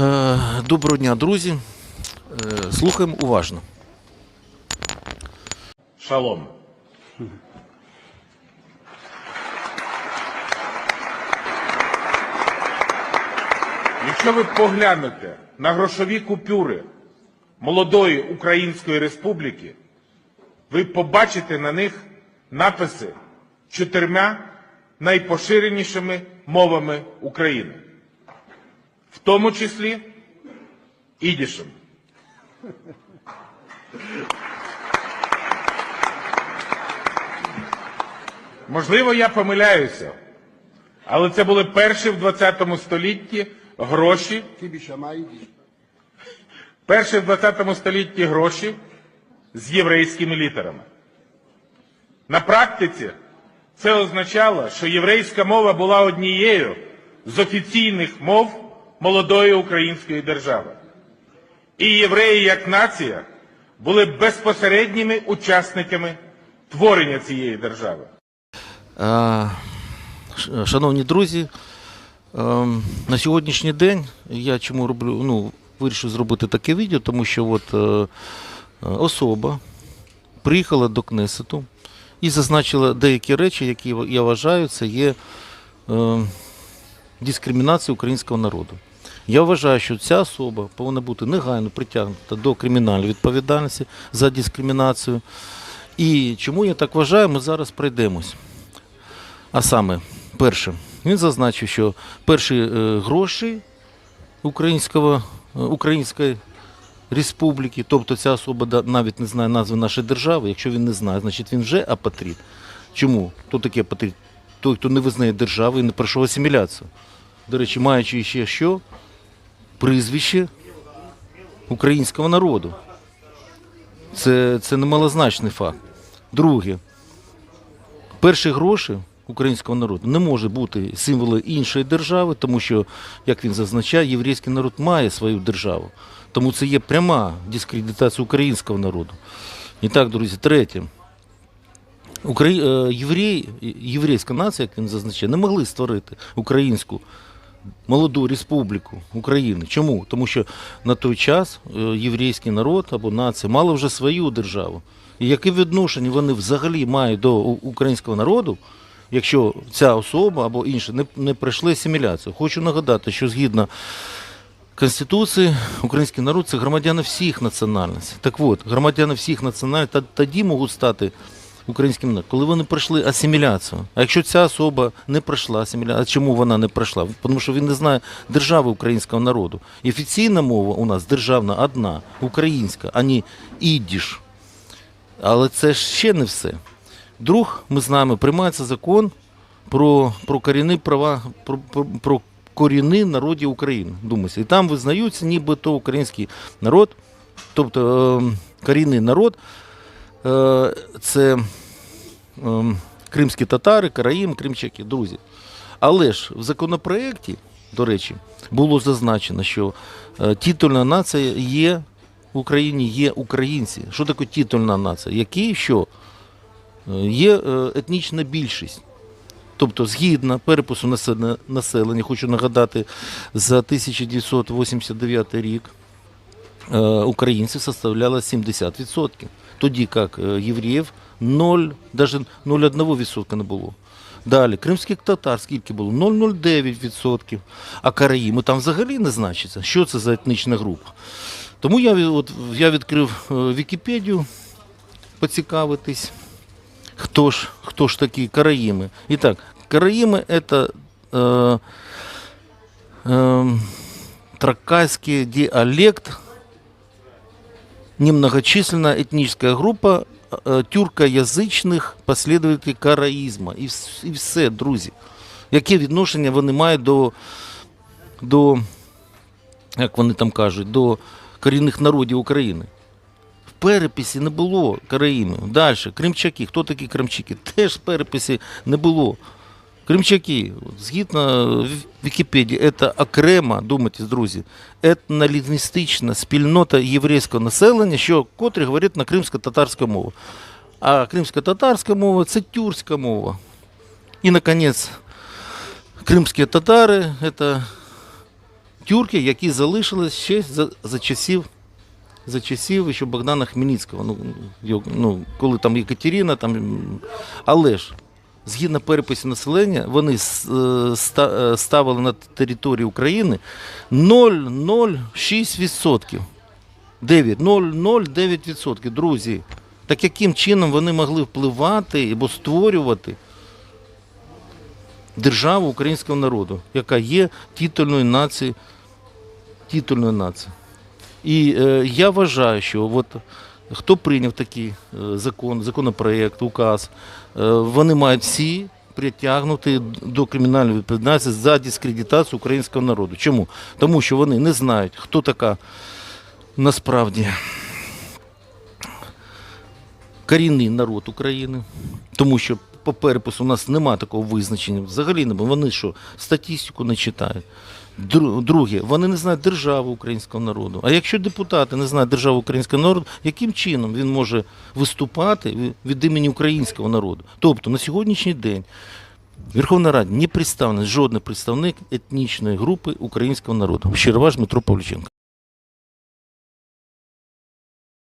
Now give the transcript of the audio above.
Е, Доброго дня, друзі. Е, Слухаємо уважно. Шалом. Якщо ви поглянете на грошові купюри молодої Української Республіки, ви побачите на них написи чотирма найпоширенішими мовами України, в тому числі ідішем. Можливо, я помиляюся, але це були перші в 20 столітті гроші, перші в 20 столітті гроші з єврейськими літерами. На практиці це означало, що єврейська мова була однією з офіційних мов молодої української держави. І євреї як нація були безпосередніми учасниками творення цієї держави. Е, Шановні друзі, е, на сьогоднішній день я чому роблю, ну, вирішив зробити таке відео, тому що от, е, особа приїхала до Кнесету і зазначила деякі речі, які я вважаю, це є дискримінація українського народу. Я вважаю, що ця особа повинна бути негайно притягнута до кримінальної відповідальності за дискримінацію. І чому я так вважаю, ми зараз пройдемось. А саме, перше, він зазначив, що перші е, гроші українського, е, Української республіки, тобто ця особа навіть не знає назви нашої держави. Якщо він не знає, значить він вже апатрід. Чому? Хто такий апатрід? Той, хто не визнає держави і не пройшов асиміляцію. До речі, маючи ще що? Прізвище українського народу. Це, це немалозначний факт. Друге, перші гроші українського народу не може бути символом іншої держави, тому що, як він зазначає, єврейський народ має свою державу. Тому це є пряма дискредитація українського народу. І так, друзі, третє. Е, Єврей... Єврейська нація, як він зазначає, не могли створити українську молоду республіку України. Чому? Тому що на той час е, єврейський народ або нація мали вже свою державу. І яке відношення вони взагалі мають до українського народу, якщо ця особа або інша не, не пройшли асиміляцію? Хочу нагадати, що згідно Конституції український народ це громадяни всіх національностей. Так от, громадяни всіх національностей тоді можуть стати українським народом, коли вони пройшли асиміляцію. А якщо ця особа не пройшла асиміляцію, чому вона не пройшла? Тому що він не знає держави українського народу. І офіційна мова у нас державна одна, українська, а не ідіш. Але це ще не все. Друг, ми знаємо, приймається закон про, про корінні права, про, про, про корінні народів України. Думається. І там визнаються нібито український народ, тобто е, корінний народ е, це кримські татари, караїм, кримчаки, друзі. Але ж в законопроекті, до речі, було зазначено, що е, титульна нація є в Україні, є українці. Що таке титульна нація? Які що? Е, Є е, етнічна більшість. Тобто, згідно перепису населення, хочу нагадати, за 1989 рік українців составляло 70%. Тоді як євреїв 0, навіть 0,1% не було. Далі, кримських татар скільки було? 0,09%. А караїми там взагалі не значиться. Що це за етнічна група? Тому я, от, я відкрив е, Вікіпедію поцікавитись, хто ж, хто ж такі караїми. І так, караїми це е, е, тракайский диалект, немногочисленная этническая группа э, тюркоязичних послідовників караїзма. І, і все, друзі. Яке відношення вони мають до, до, як вони там кажуть, до корінних народів України? В переписі не було караїмів. Далі, кримчаки. Хто такі кримчаки? Теж в переписі не було. Кримчаки, згідно Ві- Вікіпедії, це окрема, думайте, друзі, етнолінгвістична спільнота єврейського населення, що котрі говорять на кримсько-татарська мова. А кримсько-татарська мова це тюркська мова. І, наконець, кримські татари це тюрки, які залишились ще за, за часів. За часів ще Богдана Хмельницького, ну, ну, коли там Екатерина, там, але ж згідно перепису населення, вони е, е, ставили на території України 0,06%. 9, 0,09%. Друзі, так яким чином вони могли впливати або створювати державу українського народу, яка є титульною нацією, титульною нацією. І е, я вважаю, що от хто прийняв такий е, закон, законопроект, указ, е, вони мають всі притягнути до кримінальної відповідальності за дискредитацію українського народу. Чому? Тому що вони не знають, хто така насправді корінний народ України, тому що по перепису у нас немає такого визначення. Взагалі не вони що, статистику не читають. Дру- Друге, вони не знають державу українського народу. А якщо депутати не знають державу українського народу, яким чином він може виступати від імені українського народу? Тобто на сьогоднішній день Верховна Рада не представлена жодний представник етнічної групи українського народу. Щиро ваш Дмитро Павліченко.